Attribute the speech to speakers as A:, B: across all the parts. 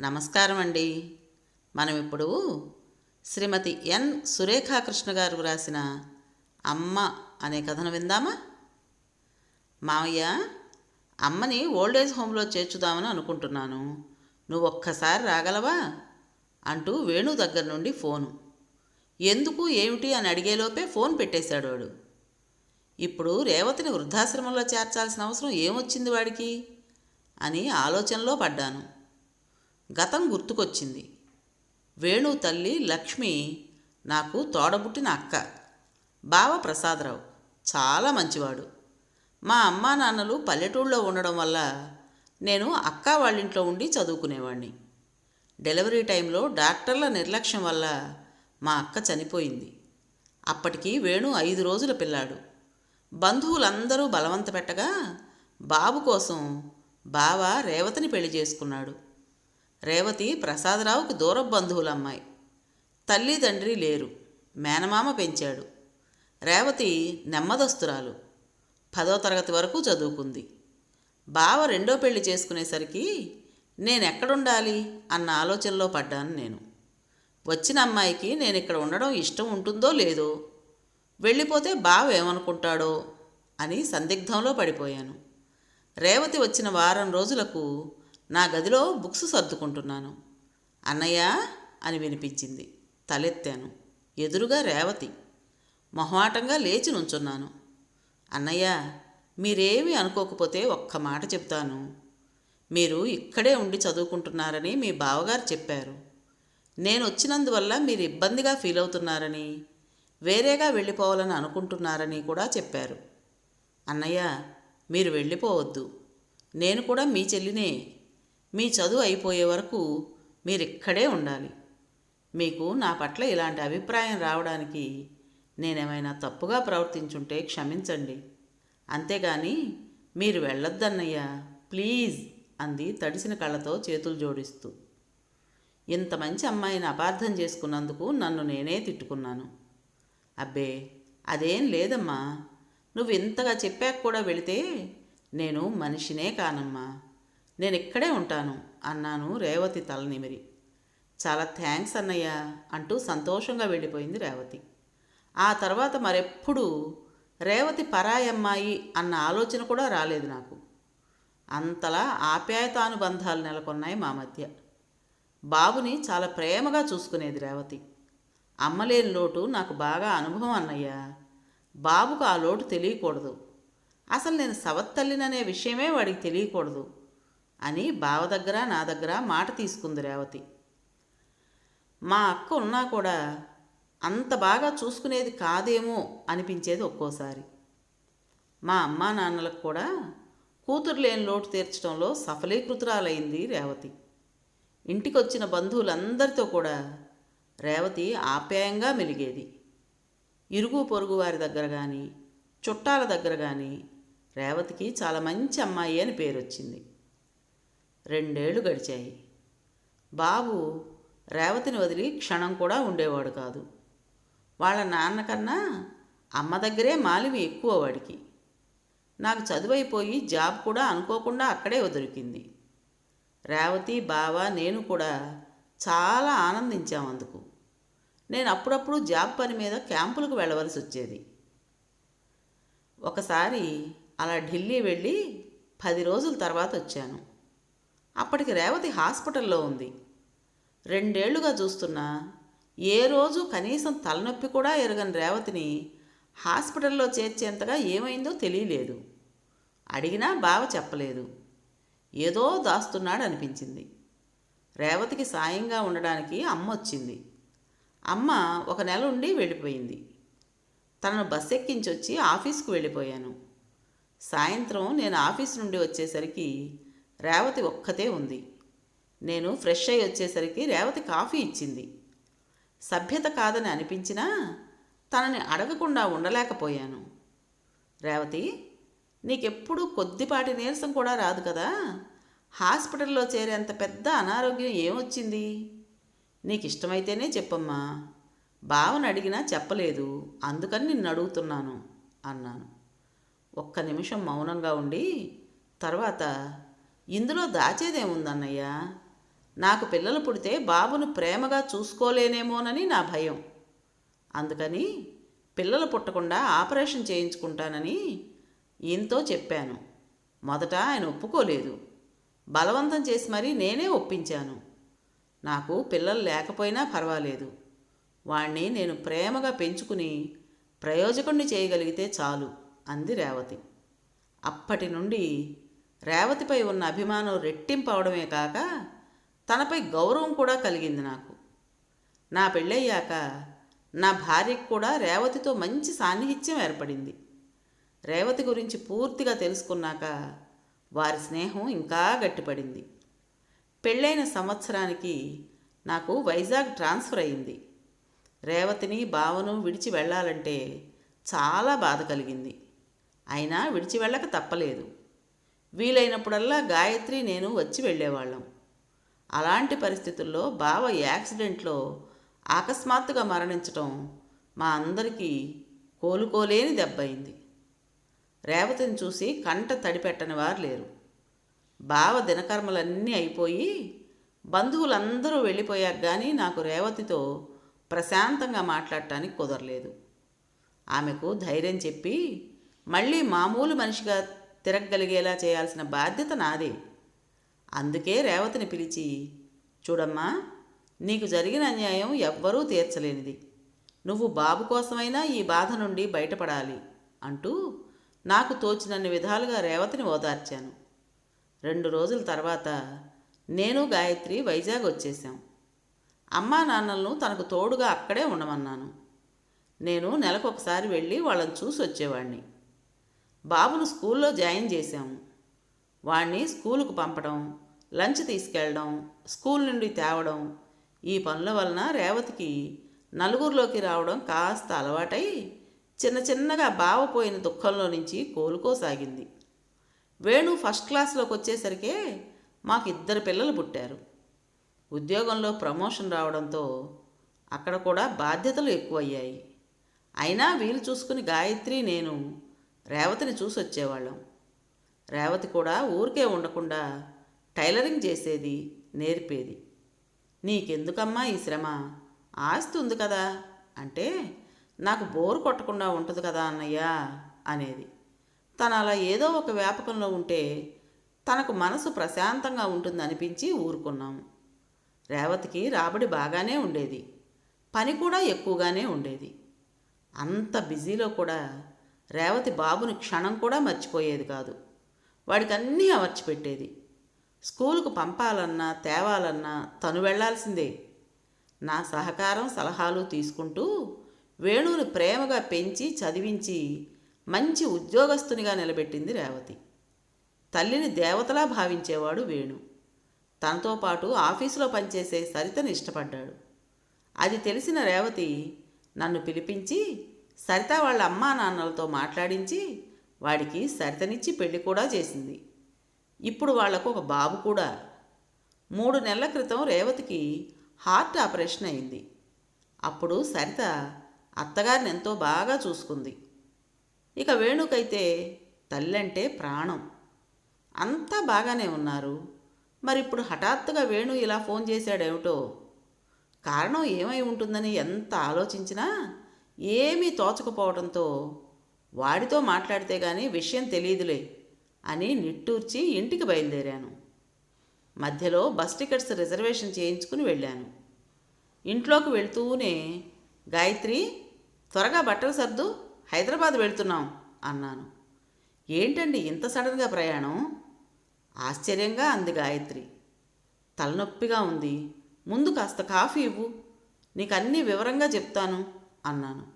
A: నమస్కారం అండి మనం ఇప్పుడు శ్రీమతి ఎన్. సురేఖాకృష్ణ గారు రాసిన అమ్మ అనే కథను విందామా? మావయ్య అమ్మని ఓల్డేజ్ హోమ్లో చేర్చుదామని అనుకుంటున్నాను. నువ్వు ఒక్కసారి రాగలవా? అంటూ వేణు దగ్గర నుండి ఫోను. ఎందుకు ఏమిటి అని అడిగేలోపే ఫోన్ పెట్టేశాడు వాడు. ఇప్పుడు రేవతిని వృద్ధాశ్రమంలో చేర్చాల్సిన అవసరం ఏమొచ్చింది వాడికి? అని ఆలోచనలో పడ్డాను. గతం గుర్తుకొచ్చింది. వేణు తల్లి లక్ష్మి నాకు తోడబుట్టిన అక్క. బావ ప్రసాదరావు చాలా మంచివాడు. మా అమ్మా నాన్నలు పల్లెటూళ్ళలో ఉండడం వల్ల నేను అక్క వాళ్ళింట్లో ఉండి చదువుకునేవాణ్ణి. డెలివరీ టైంలో డాక్టర్ల నిర్లక్ష్యం వల్ల మా అక్క చనిపోయింది. అప్పటికి వేణు ఐదు రోజుల పిల్లాడు. బంధువులందరూ బలవంత పెట్టగా బాబు కోసం బావ రేవతిని పెళ్ళి చేసుకున్నాడు. రేవతి ప్రసాదరావుకి దూర బంధువులమ్మాయి. తల్లి తండ్రి లేరు. మేనమామ పెంచాడు. రేవతి నెమ్మదస్తురాలు. పదో తరగతి వరకు చదువుకుంది. బావ రెండో పెళ్ళి చేసుకునేసరికి నేను ఎక్కడుండాలి అన్న ఆలోచనలో పడ్డాను నేను. వచ్చిన అమ్మాయికి నేను ఇక్కడ ఉండడం ఇష్టం ఉంటుందో లేదో వెళ్ళిపోతే బావ ఏమనుకుంటాడో అని సందిగ్ధంలో పడిపోయాను. రేవతి వచ్చిన వారం రోజులకు నా గదిలో బుక్స్ సర్దుకుంటున్నాను. అన్నయ్య అని వినిపించింది. తలెత్తాను. ఎదురుగా రేవతి. మొహమాటంగా లేచి నుంచున్నాను. అన్నయ్య మీరేమి అనుకోకపోతే ఒక్క మాట చెప్తాను. మీరు ఇక్కడే ఉండి చదువుకుంటున్నారని మీ బావగారు చెప్పారు. నేను వచ్చినందువల్ల మీరు ఇబ్బందిగా ఫీల్ అవుతున్నారని వేరేగా వెళ్ళిపోవాలని అనుకుంటున్నారని కూడా చెప్పారు. అన్నయ్య మీరు వెళ్ళిపోవద్దు. నేను కూడా మీ చెల్లినే మీ చదువు అయిపోయే వరకు మీరిక్కడే ఉండాలి. మీకు నా పట్ల ఇలాంటి అభిప్రాయం రావడానికి నేనేమైనా తప్పుగా ప్రవర్తించుంటే క్షమించండి. అంతేగాని మీరు వెళ్ళొద్దన్నయ్యా ప్లీజ్ అంది తడిసిన కళ్ళతో చేతులు జోడిస్తూ. ఇంత మంచి అమ్మాయిని అపార్థం చేసుకున్నందుకు నన్ను నేనే తిట్టుకున్నాను. అబ్బే అదేం లేదమ్మా. నువ్వు ఇంతగా చెప్పాక కూడా వెళితే నేను మనిషినే కానమ్మా. నేను ఇక్కడే ఉంటాను అన్నాను రేవతి తలనిమిరి చాలా థ్యాంక్స్ అన్నయ్య అంటూ సంతోషంగా వెళ్ళిపోయింది రేవతి. ఆ తర్వాత మరెప్పుడూ రేవతి పరాయమ్మాయి అన్న ఆలోచన కూడా రాలేదు నాకు. అంతలా ఆప్యాయతానుబంధాలు నెలకొన్నాయి మా మధ్య. బాబుని చాలా ప్రేమగా చూసుకునేది రేవతి. అమ్మలేని లోటు నాకు బాగా అనుభవం అన్నయ్యా. బాబుకు ఆ లోటు తెలియకూడదు. అసలు నేను సవత్తల్లిననే విషయమే వాడికి తెలియకూడదు. అని బావ దగ్గర నా దగ్గర మాట తీసుకుంది రేవతి. మా అక్క ఉన్నా కూడా అంత బాగా చూసుకునేది కాదేమో అనిపించేది ఒక్కోసారి. మా అమ్మా నాన్నలకు కూడా కూతురు లేని లోటు తీర్చడంలో సఫలీకృతురాలైంది రేవతి. ఇంటికొచ్చిన బంధువులందరితో కూడా రేవతి ఆప్యాయంగా మెలిగేది. ఇరుగు పొరుగు వారి దగ్గర కానీ చుట్టాల దగ్గర కానీ రేవతికి చాలా మంచి అమ్మాయి అని పేరు వచ్చింది రెండేళ్ళు గడిచాయి. బాబు రేవతిని వదిలి క్షణం కూడా ఉండేవాడు కాదు. వాళ్ళ నాన్నకన్నా అమ్మ దగ్గరే మాలిమి ఎక్కువ వాడికి. నాకు చదువైపోయి జాబ్ కూడా అనుకోకుండా అక్కడే దొరికింది రేవతి బావ నేను కూడా చాలా ఆనందించాం అందుకు. నేను అప్పుడప్పుడు జాబ్ పని మీద క్యాంపులకు వెళ్ళవలసి వచ్చేది. ఒకసారి అలా ఢిల్లీ వెళ్ళి పది రోజుల తర్వాత వచ్చాను. అప్పటికి రేవతి హాస్పిటల్లో ఉంది. రెండేళ్ళుగా చూస్తున్నా ఏ రోజు కనీసం తలనొప్పి కూడా ఎరగని రేవతిని హాస్పిటల్లో చేర్చేంతగా ఏమైందో తెలియలేదు. అడిగినా బావ చెప్పలేదు. ఏదో దాస్తున్నాడు అనిపించింది రేవతికి సాయంగా ఉండడానికి అమ్మ వచ్చింది. అమ్మ ఒక నెల ఉండి వెళ్ళిపోయింది. తనను బస్ ఎక్కించి వచ్చి ఆఫీస్కు వెళ్ళిపోయాను. సాయంత్రం నేను ఆఫీస్ నుండి వచ్చేసరికి రేవతి ఒక్కతే ఉంది. నేను ఫ్రెష్ అయ్యి వచ్చేసరికి రేవతి కాఫీ ఇచ్చింది. సభ్యత కాదని అనిపించినా తనని అడగకుండా ఉండలేకపోయాను. రేవతి నీకెప్పుడు కొద్దిపాటి నీరసం కూడా రాదు కదా? హాస్పిటల్లో చేరేంత పెద్ద అనారోగ్యం ఏమొచ్చింది? నీకు ఇష్టమైతేనే చెప్పమ్మా. బావని అడిగినా చెప్పలేదు. అందుకని నిన్ను అడుగుతున్నాను అన్నాను. ఒక్క నిమిషం మౌనంగా ఉండి తర్వాత ఇందులో దాచేదేముందన్నయ్యా? నాకు పిల్లలు పుడితే బాబును ప్రేమగా చూసుకోలేనేమోనని నా భయం. అందుకని పిల్లలు పుట్టకుండా ఆపరేషన్ చేయించుకుంటానని ఈయనతో చెప్పాను. మొదట ఆయన ఒప్పుకోలేదు. బలవంతం చేసి మరీ నేనే ఒప్పించాను. నాకు పిల్లలు లేకపోయినా పర్వాలేదు. వాణ్ణి నేను ప్రేమగా పెంచుకుని ప్రయోజకుణ్ణి చేయగలిగితే చాలు అంది రేవతి. అప్పటి నుండి రేవతిపై ఉన్న అభిమానం రెట్టింపు అవడమే కాక తనపై గౌరవం కూడా కలిగింది నాకు. నా పెళ్ళయ్యాక నా భార్యకు కూడా రేవతితో మంచి సాన్నిహిత్యం ఏర్పడింది. రేవతి గురించి పూర్తిగా తెలుసుకున్నాక వారి స్నేహం ఇంకా గట్టిపడింది. పెళ్ళైన సంవత్సరానికి నాకు వైజాగ్ ట్రాన్స్ఫర్ అయింది. రేవతిని బావను విడిచి వెళ్ళాలంటే చాలా బాధ కలిగింది. అయినా విడిచి వెళ్ళక తప్పలేదు. వీలైనప్పుడల్లా గాయత్రి నేను వచ్చి వెళ్ళేవాళ్ళం. అలాంటి పరిస్థితుల్లో బావ యాక్సిడెంట్లో అకస్మాత్తుగా మరణించటం మా అందరికీ కోలుకోలేని దెబ్బయింది. రేవతిని చూసి కంట తడిపెట్టని వారు లేరు. బావ దినకర్మలన్నీ అయిపోయి బంధువులందరూ వెళ్ళిపోయాక కానీ నాకు రేవతితో ప్రశాంతంగా మాట్లాడటానికి కుదరలేదు. ఆమెకు ధైర్యం చెప్పి మళ్ళీ మామూలు మనిషిగా తిరగగలిగేలా చేయాల్సిన బాధ్యత నాదే. అందుకే రేవతిని పిలిచి చూడమ్మా నీకు జరిగిన అన్యాయం ఎవ్వరూ తీర్చలేనిది. నువ్వు బాబు కోసమైనా ఈ బాధ నుండి బయటపడాలి అంటూ నాకు తోచినన్ని విధాలుగా రేవతిని ఓదార్చాను. రెండు రోజుల తర్వాత నేను గాయత్రి వైజాగ్ వచ్చేసాం అమ్మా నాన్నలను తనకు తోడుగా అక్కడే ఉండమన్నాను. నేను నెలకు ఒకసారి వెళ్ళి వాళ్ళని చూసి వచ్చేవాడిని బాబును స్కూల్లో జాయిన్ చేశాము. వాణ్ణి స్కూలుకు పంపడం లంచ్ తీసుకెళ్ళడం స్కూల్ నుండి తేవడం ఈ పనుల వలన రేవతికి నలుగురిలోకి రావడం కాస్త అలవాటై చిన్న చిన్నగా బావపోయిన దుఃఖంలో నుంచి కోలుకోసాగింది. వేణు ఫస్ట్ క్లాస్లోకి వచ్చేసరికే మాకు ఇద్దరు పిల్లలు పుట్టారు. ఉద్యోగంలో ప్రమోషన్ రావడంతో అక్కడ కూడా బాధ్యతలు ఎక్కువయ్యాయి. అయినా వీలు చూసుకుని గాయత్రి నేను రేవతిని చూసి వచ్చేవాళ్ళం. రేవతి కూడా ఊరికే ఉండకుండా టైలరింగ్ చేసేది నేర్పేది. నీకెందుకమ్మా ఈ శ్రమ? ఆస్తి ఉంది కదా? అంటే నాకు బోరు కొట్టకుండా ఉంటుంది కదా అన్నయ్య అనేది. తను అలా ఏదో ఒక వ్యాపకంలో ఉంటే తనకు మనసు ప్రశాంతంగా ఉంటుంది అనిపించి ఊరుకున్నాము రేవతికి రాబడి బాగానే ఉండేది. పని కూడా ఎక్కువగానే ఉండేది. అంత బిజీలో కూడా రేవతి బాబుని క్షణం కూడా మర్చిపోయేది కాదు. వాడికి అన్నీ అమర్చిపెట్టేది. స్కూలుకు పంపాలన్నా తేవాలన్నా తను వెళ్ళాల్సిందే. నా సహకారం సలహాలు తీసుకుంటూ వేణువుని ప్రేమగా పెంచి చదివించి మంచి ఉద్యోగస్తునిగా నిలబెట్టింది రేవతి. తల్లిని దేవతలా భావించేవాడు వేణు. తనతో పాటు ఆఫీసులో పనిచేసే సరితను ఇష్టపడ్డాడు. అది తెలిసిన రేవతి నన్ను పిలిపించి సరిత వాళ్ళ అమ్మా నాన్నలతో మాట్లాడించి వాడికి సరితనిచ్చి పెళ్ళి కూడా చేసింది. ఇప్పుడు వాళ్ళకు ఒక బాబు కూడా. మూడు నెలల క్రితం రేవతికి హార్ట్ ఆపరేషన్ అయింది. అప్పుడు సరిత అత్తగారిని ఎంతో బాగా చూసుకుంది. ఇక వేణుకైతే తల్లంటే ప్రాణం. అంతా బాగానే ఉన్నారు. మరి ఇప్పుడు హఠాత్తుగా వేణు ఇలా ఫోన్ చేశాడేమిటో? కారణం ఏమై ఉంటుందని ఎంత ఆలోచించినా ఏమీ తోచకపోవడంతో వాడితో మాట్లాడితే గానీ విషయం తెలియదులే అని నిట్టూర్చి ఇంటికి బయలుదేరాను. మధ్యలో బస్ టికెట్స్ రిజర్వేషన్ చేయించుకుని వెళ్ళాను. ఇంట్లోకి వెళ్తూనే గాయత్రి త్వరగా బట్టలు సర్దు హైదరాబాద్ వెళ్తున్నాం అన్నాను. ఏంటండి ఇంత సడన్గా ప్రయాణం? ఆశ్చర్యంగా అంది గాయత్రి. తలనొప్పిగా ఉంది. ముందు కాస్త కాఫీ ఇవ్వు. నీకు అన్నీ వివరంగా చెప్తాను. అన్నాను.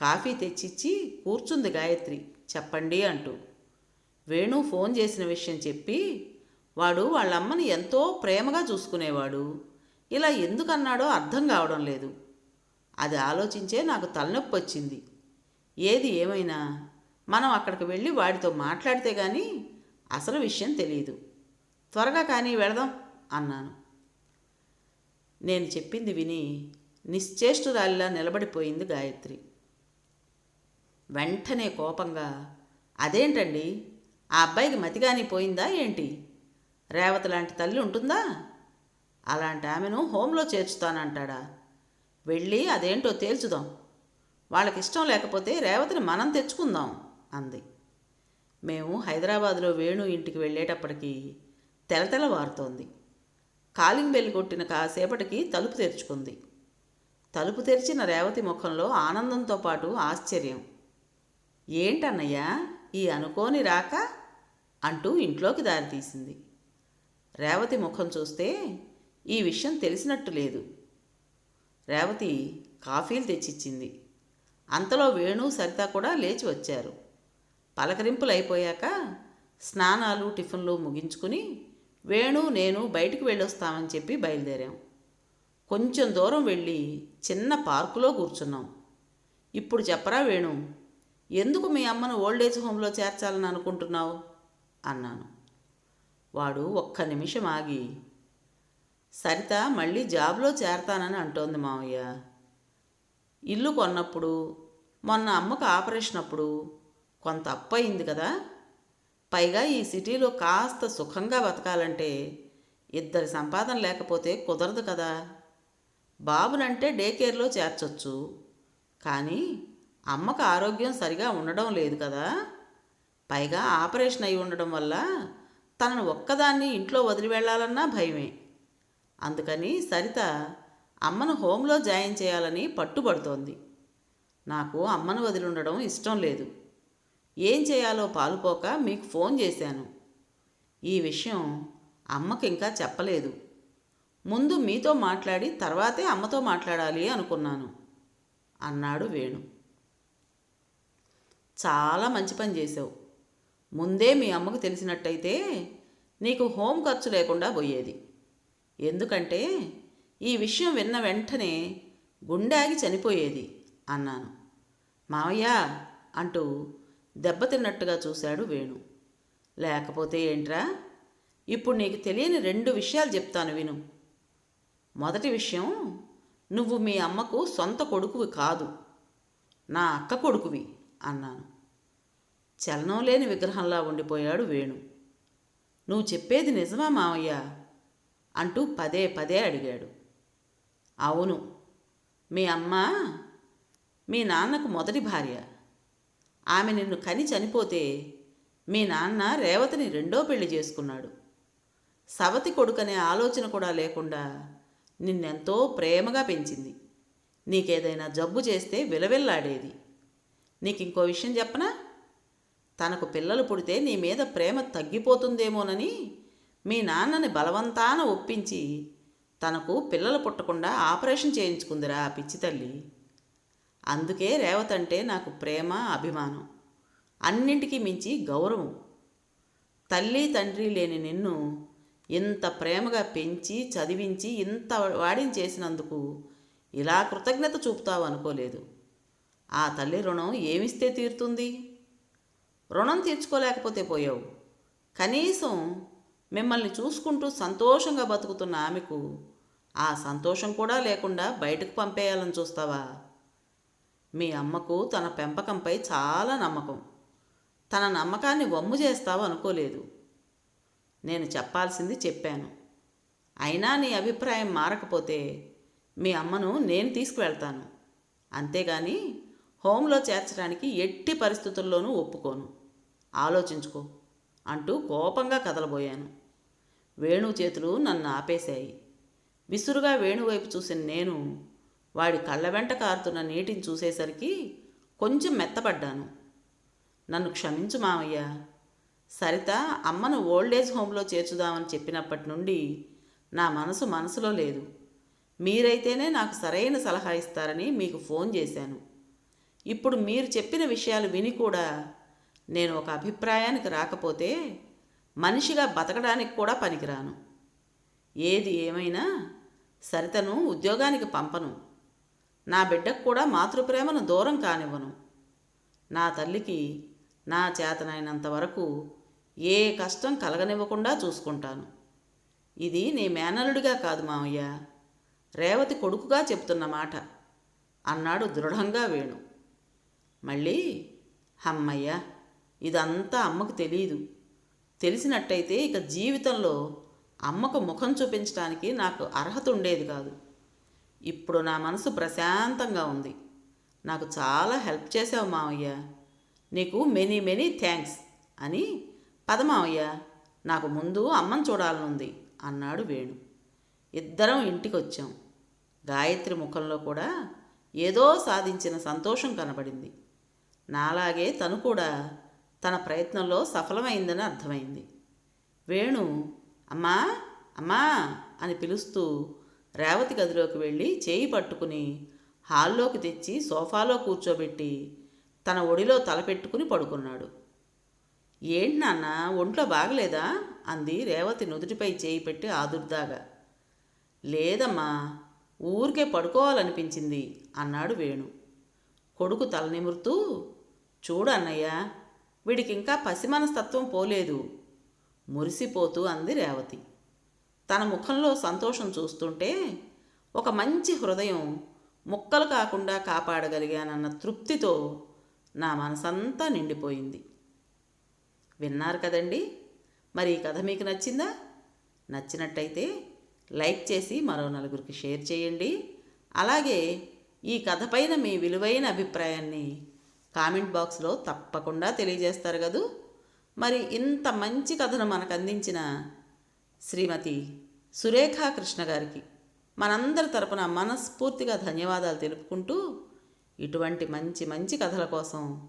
A: కాఫీ తెచ్చిచ్చి కూర్చుంది గాయత్రి. చెప్పండి అంటూ. వేణు ఫోన్ చేసిన విషయం చెప్పి వాడు వాళ్ళమ్మని ఎంతో ప్రేమగా చూసుకునేవాడు. ఇలా ఎందుకన్నాడో అర్థం కావడం లేదు. అది ఆలోచించే నాకు తలనొప్పి వచ్చింది. ఏది ఏమైనా మనం అక్కడికి వెళ్ళి వాడితో మాట్లాడితే కానీ అసలు విషయం తెలియదు త్వరగా కానీ వెళదాం అన్నాను. నేను చెప్పింది విని నిశ్చేష్టురాలిలా నిలబడిపోయింది గాయత్రి. వెంటనే కోపంగా అదేంటండి? ఆ అబ్బాయికి మతిగాని పోయిందా ఏంటి? రేవతి లాంటి తల్లి ఉంటుందా? అలాంటి ఆమెను హోంలో చేర్చుతానంటాడా? వెళ్ళి అదేంటో తేల్చుదాం. వాళ్ళకి ఇష్టం లేకపోతే రేవతిని మనం తెచ్చుకుందాం అంది. మేము హైదరాబాదులో వేణు ఇంటికి వెళ్ళేటప్పటికి తెలతెలవారుతోంది. కాలింగ్ బెల్ కొట్టిన కాసేపటికి తలుపు తెరుచుకుంది. తలుపు తెరిచిన రేవతి ముఖంలో ఆనందంతో పాటు ఆశ్చర్యం. ఏంటన్నయ్యా ఈ అనుకోని రాక? అంటూ ఇంట్లోకి దారితీసింది రేవతి ముఖం చూస్తే ఈ విషయం తెలిసినట్టు లేదు. రేవతి కాఫీలు తెచ్చిచ్చింది. అంతలో వేణు సరిత కూడా లేచి వచ్చారు. పలకరింపులు అయిపోయాక స్నానాలు టిఫిన్లు ముగించుకుని వేణు నేను బయటికి వెళ్ళొస్తామని చెప్పి బయలుదేరాం. కొంచెం దూరం వెళ్ళి చిన్న పార్కులో కూర్చున్నాం. ఇప్పుడు చెప్పరా వేణు ఎందుకు మీ అమ్మను ఓల్డేజ్ హోమ్లో చేర్చాలని అనుకుంటున్నావు? అన్నాను. వాడు ఒక్క నిమిషం ఆగి సరిత మళ్ళీ జాబ్లో చేరతానని అంటోంది మావయ్య. ఇల్లు కొన్నప్పుడు మొన్న అమ్మకు ఆపరేషన్ అప్పుడు కొంత అప్పు అయింది కదా. పైగా ఈ సిటీలో కాస్త సుఖంగా బతకాలంటే ఇద్దరి సంపాదన లేకపోతే కుదరదు కదా. బాబునంటే డే కేర్లో చేర్చొచ్చు. కానీ అమ్మకు ఆరోగ్యం సరిగా ఉండడం లేదు కదా. పైగా ఆపరేషన్ అయి ఉండడం వల్ల తనను ఒక్కదాన్ని ఇంట్లో వదిలి వెళ్ళాలన్నా భయమే. అందుకని సరిత అమ్మను హోంలో జాయిన్ చేయాలని పట్టుబడుతోంది. నాకు అమ్మను వదిలి ఉండడం ఇష్టం లేదు. ఏం చేయాలో పాలుపోక మీకు ఫోన్ చేశాను. ఈ విషయం అమ్మకి ఇంకా చెప్పలేదు. ముందు మీతో మాట్లాడి తర్వాతే అమ్మతో మాట్లాడాలి అనుకున్నాను అన్నాడు వేణు. చాలా మంచి పని చేసావు ముందే మీ అమ్మకు తెలిసినట్టయితే నీకు హోం ఖర్చు లేకుండా పోయేది. ఎందుకంటే ఈ విషయం విన్న వెంటనే గుండాగి చనిపోయేది అన్నాను. మావయ్య అంటూ దెబ్బతిన్నట్టుగా చూశాడు వేణు. లేకపోతే ఏంట్రా? ఇప్పుడు నీకు తెలియని రెండు విషయాలు చెప్తాను విను. మొదటి విషయం నువ్వు మీ అమ్మకు సొంత కొడుకువి కాదు. నా అక్క కొడుకువి అన్నాను. చలనం లేని విగ్రహంలా ఉండిపోయాడు వేణు. నువ్వు చెప్పేది నిజమా మావయ్య? అంటూ పదే పదే అడిగాడు. అవును. మీ అమ్మ మీ నాన్నకు మొదటి భార్య. ఆమె నిన్ను కని చనిపోతే మీ నాన్న రేవతిని రెండో పెళ్ళి చేసుకున్నాడు. సవతి కొడుకనే ఆలోచన కూడా లేకుండా నిన్నెంతో ప్రేమగా పెంచింది. నీకేదైనా జబ్బు చేస్తే విలవిల్లాడేది. నీకు ఇంకో విషయం చెప్పనా? తనకు పిల్లలు పుడితే నీ మీద ప్రేమ తగ్గిపోతుందేమోనని మీ నాన్నని బలవంతాన ఒప్పించి తనకు పిల్లలు పుట్టకుండా ఆపరేషన్ చేయించుకుందిరా ఆ పిచ్చి తల్లి. అందుకే రేవతంటే నాకు ప్రేమ అభిమానం. అన్నింటికీ మించి గౌరవం. తల్లి తండ్రి లేని నిన్ను ఇంత ప్రేమగా పెంచి చదివించి ఇంత వాడిని చేసినందుకు ఇలా కృతజ్ఞత చూపుతావు అనుకోలేదు. ఆ తల్లి రుణం ఏమిస్తే తీరుతుంది? రుణం తీర్చుకోలేకపోతే పోయావు. కనీసం మిమ్మల్ని చూసుకుంటూ సంతోషంగా బతుకుతున్న ఆమెకు ఆ సంతోషం కూడా లేకుండా బయటకు పంపేయాలని చూస్తావా? మీ అమ్మకు తన పెంపకంపై చాలా నమ్మకం. తన నమ్మకాన్ని వమ్ము చేస్తావు అనుకోలేదు. నేను చెప్పాల్సింది చెప్పాను. అయినా నీ అభిప్రాయం మారకపోతే మీ అమ్మను నేను తీసుకువెళ్తాను. అంతేగాని హోంలో చేర్చడానికి ఎట్టి పరిస్థితుల్లోనూ ఒప్పుకోను. ఆలోచించుకో అంటూ కోపంగా కదలబోయాను. వేణు చేతులు నన్ను ఆపేశాయి. విసురుగా వేణువైపు చూసిన నేను వాడి కళ్ళ వెంట కారుతున్న నీటిని చూసేసరికి కొంచెం మెత్తపడ్డాను నన్ను క్షమించు మామయ్య. సరిత అమ్మను ఓల్డేజ్ హోంలో చేర్చుదామని చెప్పినప్పటి నుండి నా మనసు మనసులో లేదు. మీరైతేనే నాకు సరైన సలహా ఇస్తారని మీకు ఫోన్ చేశాను. ఇప్పుడు మీరు చెప్పిన విషయాలు విని కూడా నేను ఒక అభిప్రాయానికి రాకపోతే మనిషిగా బతకడానికి కూడా పనికిరాను. ఏది ఏమైనా సరితను ఉద్యోగానికి పంపను. నా బిడ్డకు కూడా మాతృప్రేమను దూరం కానివ్వను. నా తల్లికి నా చేతనైనంత వరకు ఏ కష్టం కలగనివ్వకుండా చూసుకుంటాను. ఇది నీ మేనలుడిగా కాదు మామయ్య రేవతి కొడుకుగా చెప్తున్న మాట. అన్నాడు దృఢంగా వేణు. మళ్ళీ అమ్మయ్య ఇదంతా అమ్మకు తెలియదు తెలిసినట్టయితే ఇక జీవితంలో అమ్మకు ముఖం చూపించడానికి నాకు అర్హత ఉండేది కాదు. ఇప్పుడు నా మనసు ప్రశాంతంగా ఉంది. నాకు చాలా హెల్ప్ చేసావు మావయ్య. నీకు మెనీ మెనీ థ్యాంక్స్ అని పదమావయ్య నాకు ముందు అమ్మని చూడాలనుంది అన్నాడు వేణు. ఇద్దరం ఇంటికి వచ్చాం గాయత్రి ముఖంలో కూడా ఏదో సాధించిన సంతోషం కనబడింది. నాలాగే తను కూడా తన ప్రయత్నంలో సఫలమైందని అర్థమైంది. వేణు అమ్మా అమ్మా అని పిలుస్తూ రేవతి గదిలోకి వెళ్ళి చేయి పట్టుకుని హాల్లోకి తెచ్చి సోఫాలో కూర్చోబెట్టి తన ఒడిలో తలపెట్టుకుని పడుకున్నాడు. ఏంటి నాన్న ఒంట్లో బాగలేదా? అంది రేవతి నుదుటిపై చేయి పెట్టి ఆదుర్దాగా. లేదమ్మా ఊరికే పడుకోవాలనిపించింది అన్నాడు వేణు. కొడుకు తల నిమురుతూ చూడు అన్నయ్య వీడికింకా పసిమనస్తత్వం పసి పోలేదు మురిసిపోతూ అంది రేవతి. తన ముఖంలో సంతోషం చూస్తుంటే ఒక మంచి హృదయం ముక్కలు కాకుండా కాపాడగలిగానన్న తృప్తితో నా మనసంతా నిండిపోయింది. విన్నారు కదండి? మరి ఈ కథ మీకు నచ్చిందా? నచ్చినట్టయితే లైక్ చేసి మరో నలుగురికి షేర్ చేయండి. అలాగే ఈ కథ పైన మీ విలువైన అభిప్రాయాన్ని కామెంట్ బాక్స్లో తప్పకుండా తెలియజేస్తారు కదూ. మరి ఇంత మంచి కథను మనకు అందించిన శ్రీమతి సురేఖా కృష్ణ గారికి మనందరి తరపున మనస్ఫూర్తిగా ధన్యవాదాలు తెలుపుకుంటూ ఇటువంటి మంచి మంచి కథల కోసం